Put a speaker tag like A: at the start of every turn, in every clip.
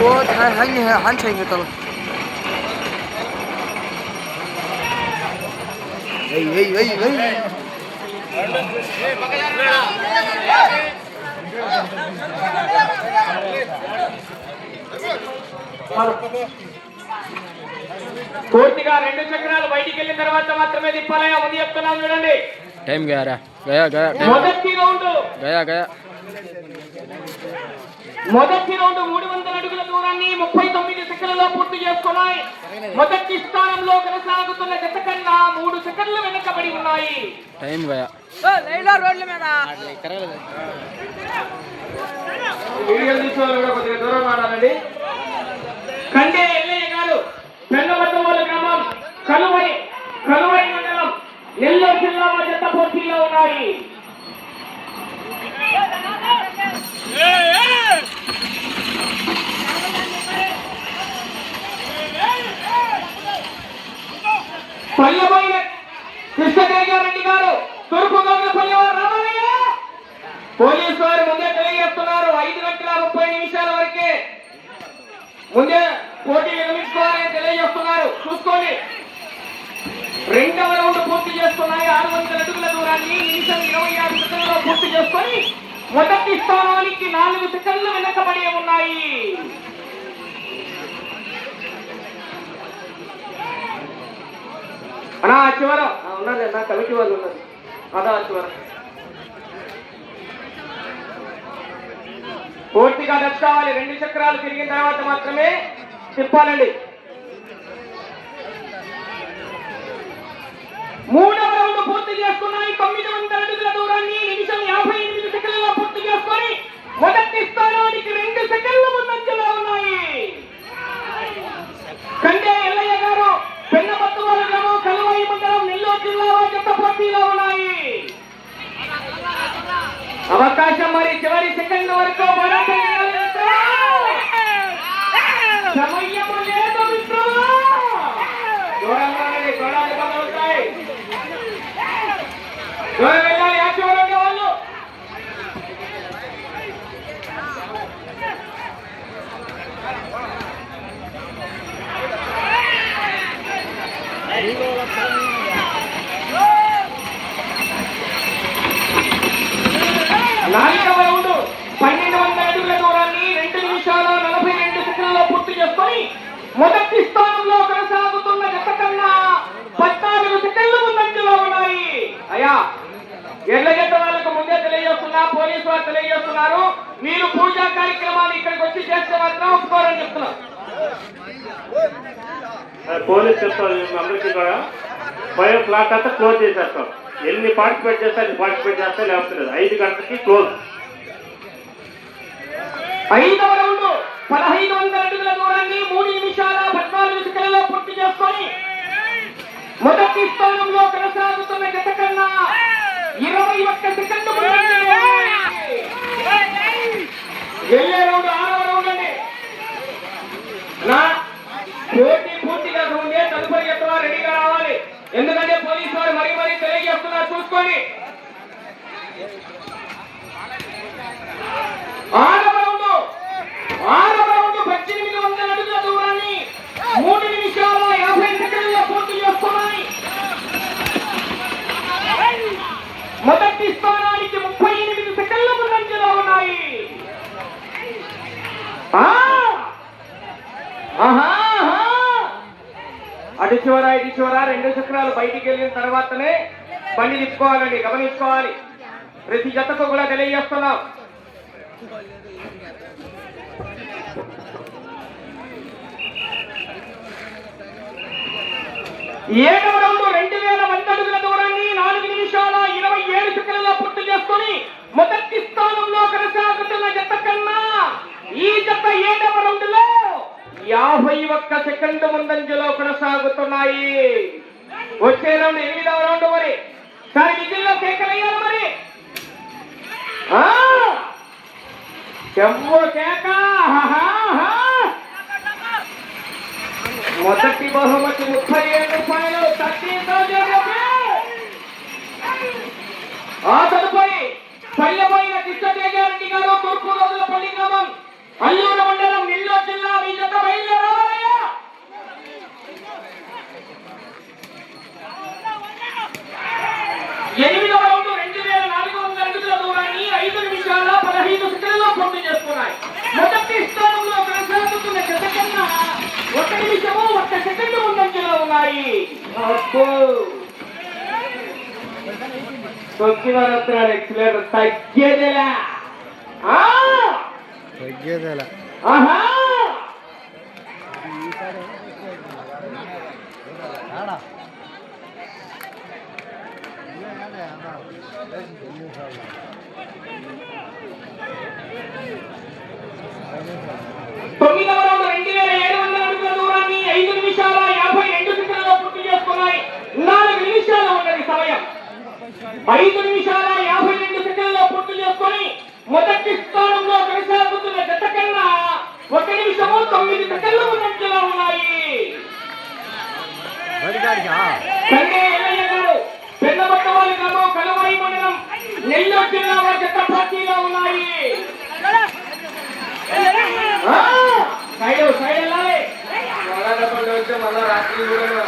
A: वो 한 한 차인 것 에이 에이 에이 에이
B: పూర్తిగా రెండు చక్రాలు బయటికి వెళ్ళిన తర్వాత మాత్రమే తిప్పాలయా ఉంది చెప్తున్నాను చూడండి.
C: టైం గయారా గయా గయా
B: మొదటి రౌండ్.
C: గయా గయా.
B: మొదటి రౌండ్ మూడు వందల అడుగుల దూరాన్ని ముప్పై తొమ్మిది సెకండ్లలో పూర్తి చేసుకున్నాయి. మొదటి స్థానంలో కొనసాగుతున్న జత కన్నా మూడు సెకండ్లు వెనుకబడి ఉన్నాయి. టైం గయా. మీద. కూడా కొద్దిగా దూరం ఆడాలండి. పల్లెబోయిన కృష్ణదేగారెడ్డి గారు తూర్పు గంగపల్లి వారు రామయ్య! పోలీసు వారు ముందే తెలియజేస్తున్నారు. ఐదు గంటల ముప్పై నిమిషాల వరకే ముందే పోటీ నిర్మించుకోవాలని తెలియజేస్తున్నారు. చూసుకోండి. రెండవ రౌండ్ పూర్తి చేస్తున్నాయి. ఆరు వందల అడుగుల దూరాన్ని నిమిషం ఇరవై ఆరు సెకండ్లో పూర్తి చేసుకొని మొదటి స్థానానికి నాలుగు సెకండ్లు వెనకబడి ఉన్నాయి. అన్నా చివర. ఆ, ఉన్నారు నా కమిటీ వాళ్ళు ఉన్నారు అదా చివర. పూర్తిగా టచ్ కావాలి రెండు చక్రాలు తిరిగిన తర్వాత మాత్రమే తిప్పాలండి. మూడవ రౌండ్ పూర్తి చేసుకున్నాయి. తొమ్మిది వందల అడుగుల దూరాన్ని నిమిషం యాభై ఎనిమిది సెకండ్లలో పూర్తి చేసుకొని మొదటి స్థానానికి రెండు సెకండ్ల ముందంజలో ఉన్న. అవకాశం మరి చివరి సెకండ్ వరకు పోరాటం చేయాలంటే సమయము లేదు మిత్రులు దూరంగా ఉండండి, గోడలు పగలుతాయి. దూరం వెళ్ళాలి యాక్టివ్ ఉండే వాళ్ళు నాలుగవ రౌండ్. పన్నెండు వందల అడుగుల దూరాన్ని రెండు నిమిషాల నలభై రెండు సెకండ్లలో పూర్తి చేసుకొని మొదటి స్థానంలో కొనసాగుతున్న గత కన్నా పద్నాలుగు సెకండ్లు ముందంజలో ఉన్నాయి. అయ్యా ఎడ్ల జత వాళ్ళకు ముందే తెలియజేస్తున్నా పోలీసు వారు తెలియజేస్తున్నారు. మీరు పూజా కార్యక్రమాలు ఇక్కడికి వచ్చి చేస్తే మాత్రం ఒప్పుకోరని చెప్తున్నారు.
D: పోలీస్ చెప్తారు అందరికీ కూడా. ఫైవ్ ఓ క్లాక్ అంతా క్లోజ్ చేసేస్తాం. ఎన్ని పార్టిసిపేట్ చేస్తే అన్ని పార్టిసిపేట్ చేస్తే లేకపోతే ఐదు గంటలకి క్లోజ్.
B: ఐదవ రౌండ్ పదహైదు వందల అడుగుల దూరాన్ని మూడు నిమిషాల పద్నాలుగు సెకండ్లలో పూర్తి చేసుకొని మొదటి స్థానంలో కొనసాగుతున్న గత కన్నా ఇరవై ఒక్క సెకండ్ వెళ్ళే రౌండ్ చూసుకొని. చూసుకోండి ఆరవ పద్దెనిమిది వందల అడుగుల దూరాన్ని మూడు నిమిషాల యాభై పూర్తి చేసుకున్నాయి మొదటి స్థానానికి ముప్పై ఎనిమిది సెకండ్ల ముందంజలో ఉన్నాయి. ఆహా, ఆహా. అటు చివర ఇటు చివర రెండు చక్రాలు బయటికి వెళ్ళిన తర్వాతనే బండి తిప్పుకోవాలండి గమనించుకోవాలి. ప్రతి జతకు కూడా తెలియజేస్తున్నాం. ఏడవ రౌండ్ రెండు వేల వంద అడుగుల దూరాన్ని నాలుగు నిమిషాల ఇరవై ఏడు సెకండ్లలో పూర్తి చేసుకొని మొదటి స్థానంలో కొనసాగుతున్న జత కన్నా ఈ జత ఏడవ రౌండ్లో యాభై ఒక్క సెకండ్ ముందంజలో కొనసాగుతున్నాయి. వచ్చే రౌండ్ ఎనిమిదవ రౌండ్ మరి. కానీ విధుల్లో కేకలయ్యారు మరి. చెవ్వ కేక. మొదటి బహుమతి ముప్పై ఏడు రూపాయలు థర్టీ థౌజండ్ ఆ తదుపరి పల్లెపోయిన కృష్ణతేజారెడ్డి గారు తూర్పు రోజుల పల్లి గ్రామం అల్లూరు మండలం నెల్లూరు జిల్లా మీ జత బయలుదేరాలయ్యా ఎనిమిదవ రౌండ్ రెండు వేల నాలుగు వందల అడుగుల దూరాన్ని ఐదు నిమిషాల పదహైదు సెకండ్లలో పూర్తి చేసుకున్నాయి మొదటి స్థానంలో కొనసాగుతున్న జత కన్నా ఒక నిమిషము ఒక్క సెకండ్ ముందంజలో ఉన్నాయి అబ్బో. తొక్కిన రత్నాలు ఎక్సలేటర్ తగ్గేదేలా!
A: తగ్గేదేలా
B: ఆహా తొమ్మిదవ రౌండ్ రెండు వేల ఏడు వందల అడుగుల దూరాన్ని ఐదు నిమిషాల యాభై రెండు సెకండ్లలో పూర్తి చేసుకున్నాయి నాలుగు నిమిషాలు ఉన్నది సమయం ఐదు నిమిషాల యాభై రెండు సెకండ్లలో పూర్తి చేసుకొని మొదటి స్థానంలో కొనసాగుతున్న జత కన్నా ఒక నిమిషము తొమ్మిది సెకండ్లు ముందంజలో ఉన్నాయి. పెద్దబట్టవాలి గ్రామం కలవాయి మండలం నెల్లూరు జిల్లా వారి జత పార్టీలో ఉన్నాయి. సైడ్ సైడ్ వెళ్ళాలి. మళ్ళా రాత్రి కూడా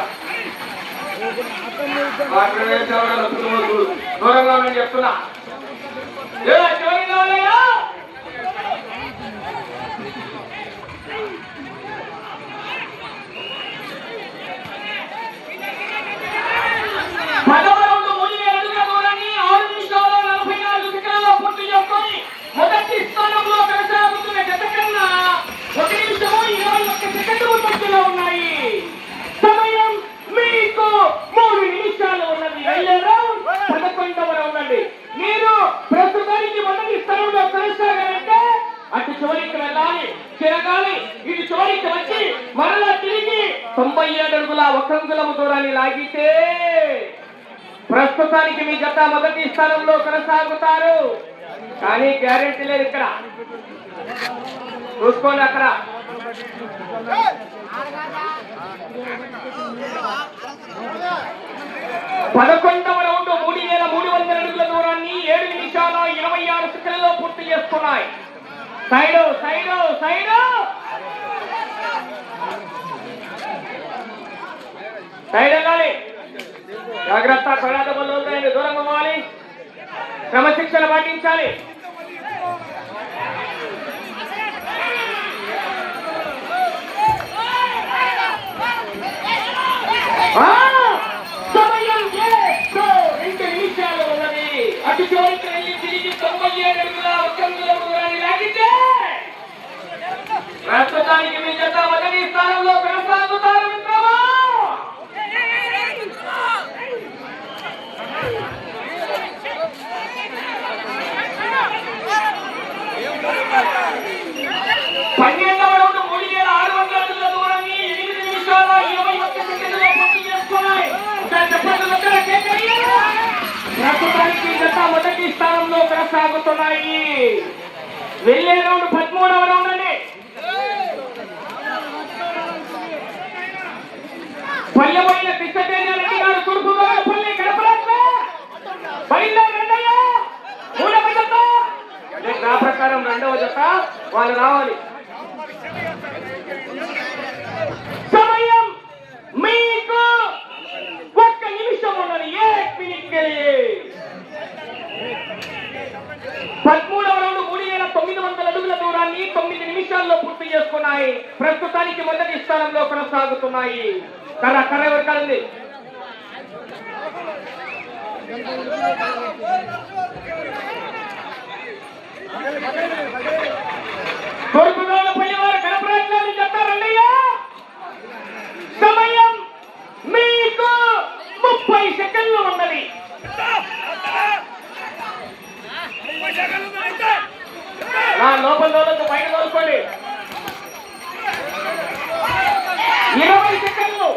B: మాట్లాడే చావడా నొప్పులు చూడు. దూరంగా నేను చెప్తున్నా ఏ, చివరికి కావాలయ్యా? పదవ రౌండ్ మూడు వేల అడుగుల దూరాన్ని ఆరు నిమిషాల నలభై నాలుగు సెకండ్లలో పూర్తి చేసుకొని మొదటి స్థానంలో కొనసాగుతున్న జత కన్నా ఒక నిమిషము ఇరవై ఒక్క సెకండ్లు మధ్యలో ఉన్నాయి సమయం మీకు మూడు నిమిషాలు ఉన్నది వెళ్ళే రౌండ్ పదకొండవ రౌండ్ అండి మీరు ప్రస్తుతానికి మొదటి స్థానంలో కొనసాగాలంటే అటు చివరికి వెళ్ళాలి తిరగాలి ఇటు చివరికి వచ్చి మరలా తిరిగి తొంభై ఏడు అడుగుల దూరాన్ని లాగితే ప్రస్తుతానికి మీ జత మొదటి స్థానంలో కొనసాగుతారు. కానీ గ్యారెంటీ లేదు ఇక్కడ. చూసుకోండి అక్కడ. పదకొండవ రౌండ్ మూడు వేల మూడు వందల అడుగుల దూరాన్ని ఏడు నిమిషాల ఇరవై ఆరు సెకండ్లలో పూర్తి చేస్తున్నాయి సైడ్ సైడ్ సైడ్. సైడ్ వెళ్ళాలి. జాగ్రత్త సడాత బళ్ళు ఉంటాయండి. దూరంగా పోవాలి క్రమశిక్షణ పాటించాలి. అటు వెళ్ళి తిరిగి తొంభై ఏడు అడుగుల ఒక్క దూరాన్ని లాగితే ప్రస్తుతానికి మీ జత మొదటి స్థానంలో కొనసాగుతారు. సాగుతున్నాయి వెళ్ళే రౌండ్ పదమూడవ రౌండ్ అండి. పల్లెపోయిన కృష్ణతేజారెడ్డి గారు తూర్పు పల్లి కడపరాజు బయలుదేరండయ్యా మూడవ జత. నా ప్రకారం రెండవ జత వాళ్ళు రావాలి. సమయం మీకు ఒక్క నిమిషం ఉన్నది. ఏ మినిట్ కలిగే రౌండ్ మూడు వేల తొమ్మిది వందల అడుగుల దూరాన్ని తొమ్మిది నిమిషాల్లో పూర్తి చేసుకున్నాయి. ప్రస్తుతానికి మొదటి స్థానంలో కొనసాగుతున్నాయి. కర్ర కర్ర ఎవరు కాదండి? పోయేవారు పల్లివారు కనపరాజ్యాన్ని చెప్తారండియ్యా సమయం మీకు ముప్పై సెకండ్లు ఉన్నది నా లోపల లోపల బయట తోలుకోండి. ఇరవై సెకండ్లు.